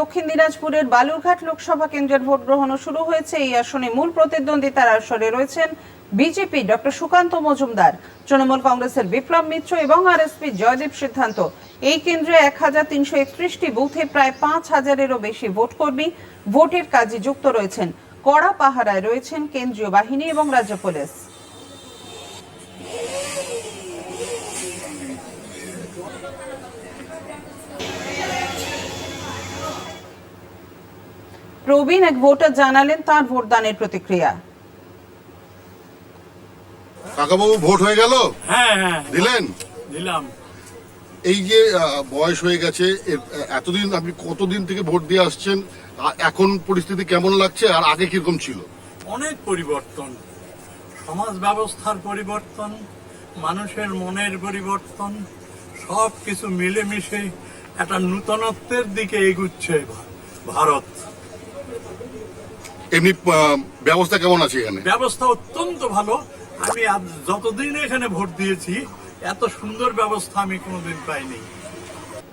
দক্ষিণ দিনাজপুরের বালুরঘাট লোকসভা কেন্দ্রের ভোট গ্রহণও শুরু হয়েছে। এই আসনে মূল প্রতিদ্বন্দ্বিতার আসরে রয়েছেন বিজেপি ডক্টর সুকান্ত মজুমদার, তৃণমূল কংগ্রেসের বিপ্লব মিত্র এবং আরএসপি জয়দীপ সিদ্ধান্ত। এই কেন্দ্রে এক হাজার তিনশো একত্রিশটি বুথে প্রায় পাঁচ হাজারেরও বেশি ভোটকর্মী ভোটের কাজে যুক্ত রয়েছেন। কড়া পাহারায় রয়েছেন কেন্দ্রীয় বাহিনী এবং রাজ্য পুলিশ। প্রবীণ এক ভোটার জানালেন তার ভোটদানের প্রতিক্রিয়া। কাকাবাবু ভোট হয়ে গেল? হ্যাঁ হ্যাঁ। দিলেন? দিলাম। এই যে বয়স হয়ে গেছে এতদিন আপনি কতদিন থেকে ভোট দিয়ে আসছেন? এখন পরিস্থিতি কেমন লাগছে? আর আগে কীরকম ছিল? অনেক পরিবর্তন। সমাজ ব্যবস্থার পরিবর্তন মানুষের মনের পরিবর্তন সব কিছু মিলেমিশে একটা নূতনত্বের দিকে এগুচ্ছে ভারত। এমনি ব্যবস্থা কেমন আছে এখানে? ব্যবস্থা অত্যন্ত ভালো। আমি যতদিন এখানে ভোট দিয়েছি, এত সুন্দর ব্যবস্থা আমি কোনোদিন পাইনি।